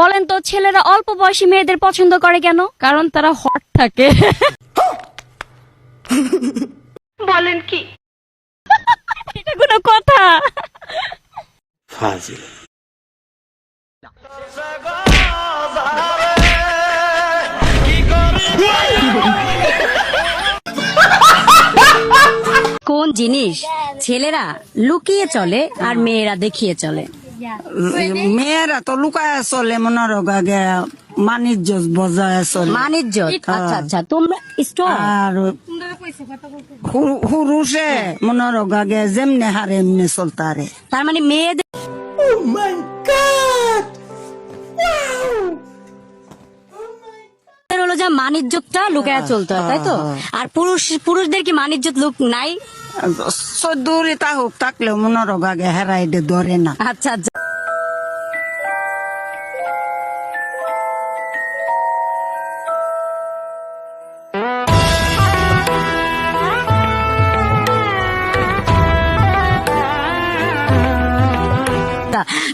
বলেন তো ছেলেরা অল্প বয়সী মেয়েদের পছন্দ করে কেন? কারণ তারা হট থাকে। বলেন কি? এটা কোনো কথা। ফাজিল। কোন জিনিস ছেলেরা লুকিয়ে চলে আর মেয়েরা দেখিয়ে চলে? মেয়েরা তো লুকায় চলে মনে রোগাগে বাণিজ্য বজায় চলে। মানিজ্য? আচ্ছা আচ্ছা তোমরা স্টপ আর হুরুষে মনে রোগাগে যেমনে হারে এমনি চলতারে। তার মানে মেয়েদের হলো যা মানিজ্যটা লুকায়া চলতে হয় তাই তো? আর পুরুষ পুরুষদের কি মানিজ্যত লুক নাই? চোদ্দুরি তা হোক থাকলেও মনে রোগাগে হেরাই দে ধরে না। আচ্ছা আচ্ছা।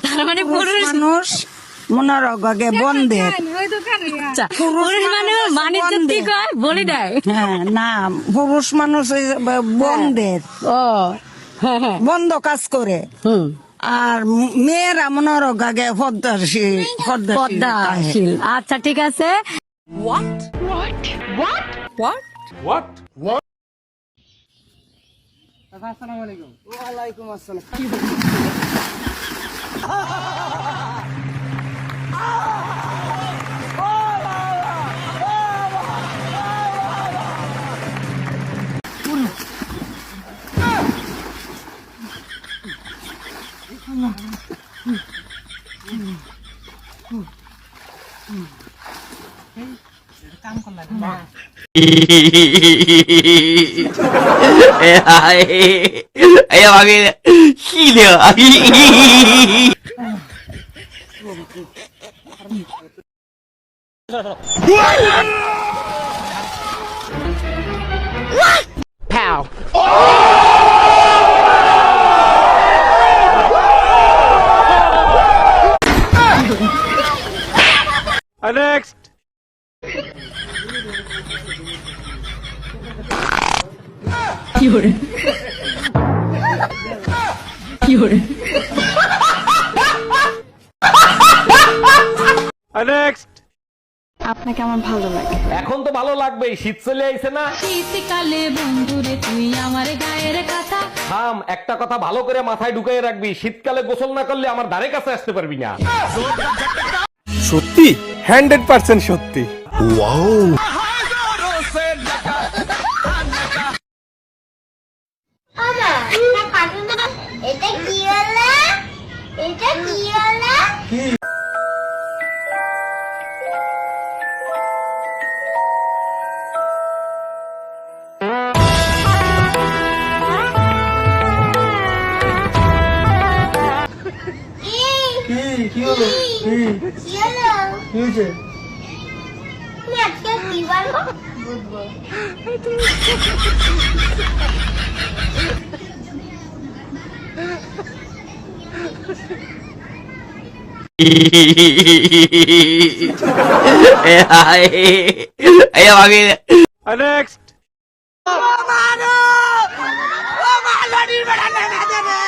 তার মানে পুরুষ মানুষ মনে রোগাগে বন্ধের পুরুষ মানে বলি দেয়। হ্যাঁ না পুরুষ মানুষ ওই বন্ধের। ও হ্যাঁ হ্যাঁ। বন্ধ কাজ করে। হুম। আর মেয়েরা মনে রোগাগে পদ্মাশীল। পদ্মাশীল আচ্ছা ঠিক আছে। 哎呀妈给气的！ আপনাকে আমার ভালো লাগে। এখন তো ভালো লাগবেই শীত চলে আইছে না। শীতকালে বন্ধুরে তুই আমার গায়ের কথা। থাম একটা কথা ভালো করে মাথায় ঢুকাই রাখবি শীতকালে গোসল না করলে আমার ধারে কাছে আসতে পারবি না। সত্যি? হান্ড্রেড পার্সেন্ট সত্যি। এটা কি হলো? এটা কি হলো? কি? কি? হলো? কি? કેવું છે? નેક્સ્ટ ઓ માનો ઓ માનો નિર્મળા ના ના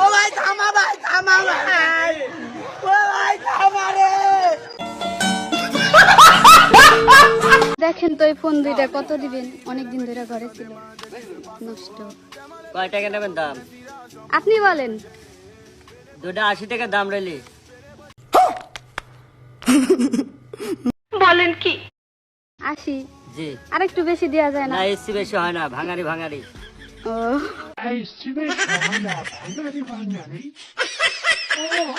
ও ভাই থামা ভাই থামা ভাই। ও ভাই থামা রে। দেখেন তো এই ফোন দুইটা কত দিবেন? অনেক দিন ধরে ঘরে ছিল নষ্ট। কয় টাকা নেবেন দাম? আপনি বলেন। দুটা আশি টাকা দাম রইলি। বলেন কি? আশি জি। আর একটু বেশি দেওয়া যায় না? না এসি বেশি হয় না ভাঙারি ভাঙারি। 哎随便选一个那个地方远的哦